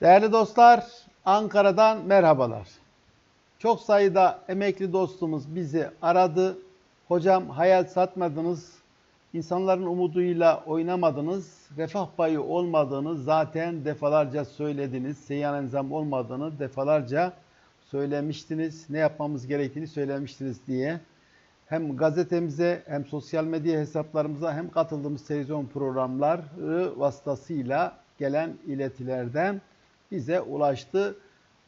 Değerli dostlar, Ankara'dan merhabalar. Çok sayıda emekli dostumuz bizi aradı. Hocam hayal satmadınız, insanların umuduyla oynamadınız, refah payı olmadığını zaten defalarca söylediniz, seyyan enzam olmadığını defalarca söylemiştiniz, ne yapmamız gerektiğini söylemiştiniz diye. Hem gazetemize hem sosyal medya hesaplarımıza hem katıldığımız televizyon programları vasıtasıyla gelen iletilerden bize ulaştı.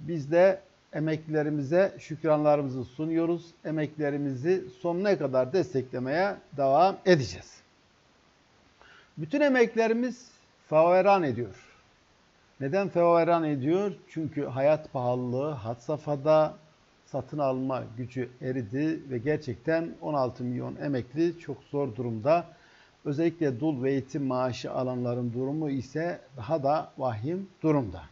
Biz de emeklilerimize şükranlarımızı sunuyoruz. Emeklilerimizi sonuna kadar desteklemeye devam edeceğiz. Bütün emeklerimiz feveran ediyor. Neden feveran ediyor? Çünkü hayat pahalılığı had safhada, satın alma gücü eridi ve gerçekten 16 milyon emekli çok zor durumda. Özellikle dul ve eğitim maaşı alanların durumu ise daha da vahim durumda.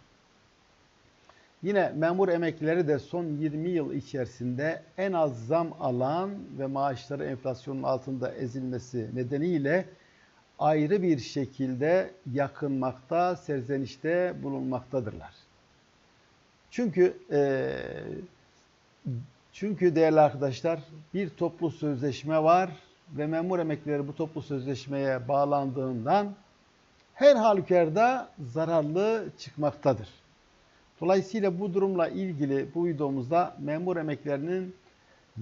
Yine memur emeklileri de son 20 yıl içerisinde en az zam alan ve maaşları enflasyonun altında ezilmesi nedeniyle ayrı bir şekilde yakınmakta, serzenişte bulunmaktadırlar. Çünkü e, çünkü değerli arkadaşlar bir toplu sözleşme var ve memur emeklileri bu toplu sözleşmeye bağlandığından her halükarda zararlı çıkmaktadır. Dolayısıyla bu durumla ilgili bu videomuzda memur emeklerinin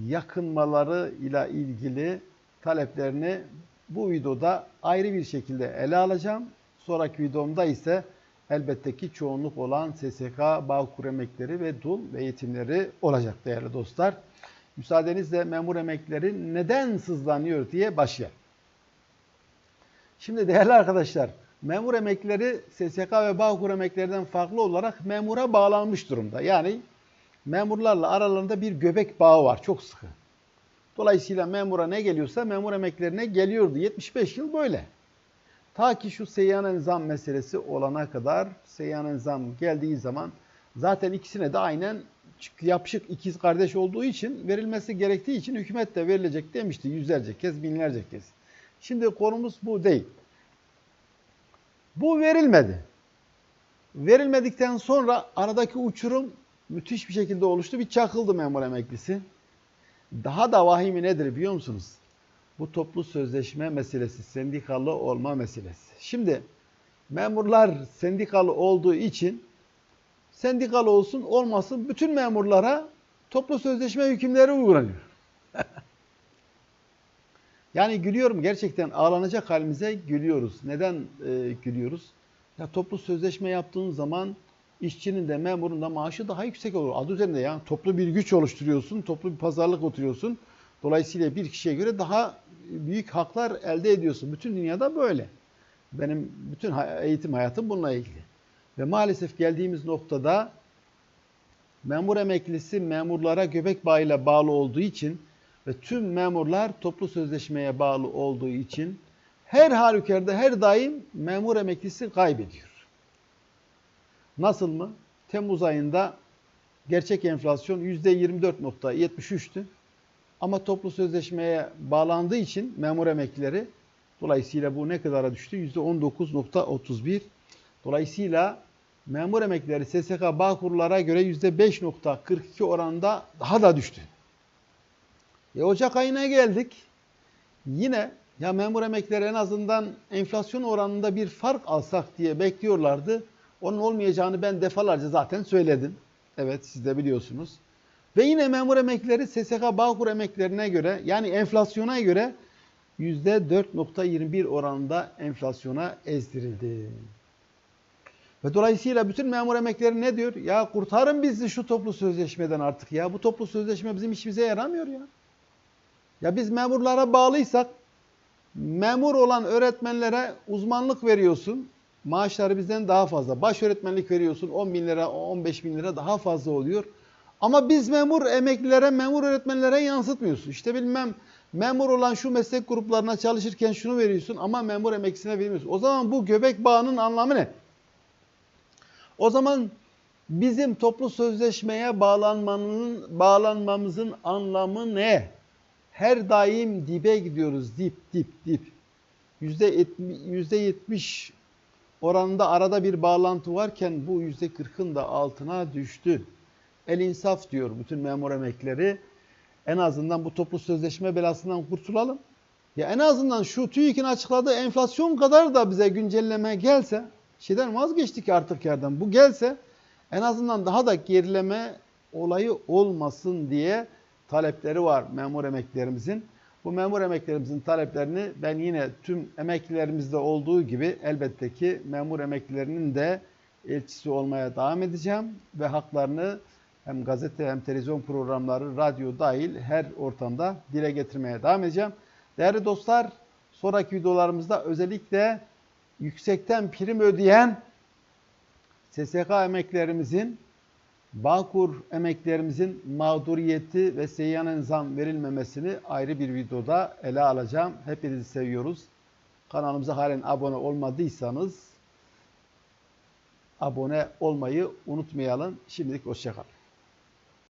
yakınmaları ile ilgili taleplerini bu videoda ayrı bir şekilde ele alacağım. Sonraki videomda ise elbette ki çoğunluk olan SSK, Bağkur emekleri ve dul ve eğitimleri olacak değerli dostlar. Müsaadenizle memur emekleri neden sızlanıyor diye başlayalım. Şimdi değerli arkadaşlar, memur emeklileri SSK ve Bağkur emeklerinden farklı olarak memura bağlanmış durumda. Yani memurlarla aralarında bir göbek bağı var çok sıkı. Dolayısıyla memura ne geliyorsa memur emeklerine geliyordu. 75 yıl böyle. Ta ki şu seyyanen zam meselesi olana kadar seyyanen zam geldiği zaman zaten ikisine de aynen yapışık ikiz kardeş olduğu için verilmesi gerektiği için hükümet de verilecek demişti yüzlerce kez binlerce kez. Şimdi konumuz bu değil. Bu verilmedi. Verilmedikten sonra aradaki uçurum müthiş bir şekilde oluştu. Bir çakıldı memur emeklisi. Daha da vahimi nedir biliyor musunuz? Bu toplu sözleşme meselesi, sendikalı olma meselesi. Şimdi memurlar sendikalı olduğu için sendikalı olsun olmasın bütün memurlara toplu sözleşme hükümleri uygulanıyor. Yani gülüyorum gerçekten ağlanacak halimize gülüyoruz. Neden e, gülüyoruz? Ya toplu sözleşme yaptığın zaman işçinin de memurun da maaşı daha yüksek olur. Adı üzerinde ya toplu bir güç oluşturuyorsun, toplu bir pazarlık oturuyorsun. Dolayısıyla bir kişiye göre daha büyük haklar elde ediyorsun. Bütün dünyada böyle. Benim bütün eğitim hayatım bununla ilgili. Ve maalesef geldiğimiz noktada memur emeklisi memurlara göbek bağıyla bağlı olduğu için ve tüm memurlar toplu sözleşmeye bağlı olduğu için her halükarda her daim memur emeklisi kaybediyor. Nasıl mı? Temmuz ayında gerçek enflasyon %24.73'tü. Ama toplu sözleşmeye bağlandığı için memur emeklileri dolayısıyla bu ne kadara düştü? %19.31. Dolayısıyla memur emeklileri SSK Bağkurlara göre %5.42 oranında daha da düştü. E Ocak ayına geldik. Yine ya memur emeklileri en azından enflasyon oranında bir fark alsak diye bekliyorlardı. Onun olmayacağını ben defalarca zaten söyledim. Evet siz de biliyorsunuz. Ve yine memur emeklileri SSK Bağkur emeklerine göre yani enflasyona göre %4.21 oranında enflasyona ezdirildi. Ve dolayısıyla bütün memur emekleri ne diyor? Ya kurtarın bizi şu toplu sözleşmeden artık ya. Bu toplu sözleşme bizim işimize yaramıyor ya. Ya biz memurlara bağlıysak memur olan öğretmenlere uzmanlık veriyorsun. Maaşları bizden daha fazla. Baş öğretmenlik veriyorsun 10 bin lira, 15 bin lira daha fazla oluyor. Ama biz memur emeklilere, memur öğretmenlere yansıtmıyorsun. İşte bilmem memur olan şu meslek gruplarına çalışırken şunu veriyorsun ama memur emeklisine vermiyorsun. O zaman bu göbek bağının anlamı ne? O zaman bizim toplu sözleşmeye bağlanmanın, bağlanmamızın anlamı ne? Her daim dibe gidiyoruz. Dip, dip, dip. Yüzde yetmiş oranında arada bir bağlantı varken bu %40'ın da altına düştü. El insaf diyor bütün memur emekleri. En azından bu toplu sözleşme belasından kurtulalım. Ya en azından şu TÜİK'in açıkladığı enflasyon kadar da bize güncelleme gelse, şeyden vazgeçtik artık yerden. Bu gelse en azından daha da gerileme olayı olmasın diye talepleri var memur emeklerimizin. Bu memur emeklerimizin taleplerini ben yine tüm emeklilerimizde olduğu gibi elbette ki memur emeklilerinin de elçisi olmaya devam edeceğim ve haklarını hem gazete hem televizyon programları, radyo dahil her ortamda dile getirmeye devam edeceğim. Değerli dostlar, sonraki videolarımızda özellikle yüksekten prim ödeyen SSK emeklerimizin, Bağkur emeklerimizin mağduriyeti ve seyyanen zam verilmemesini ayrı bir videoda ele alacağım. Hepinizi seviyoruz. Kanalımıza halen abone olmadıysanız abone olmayı unutmayalım. Şimdilik hoşçakalın.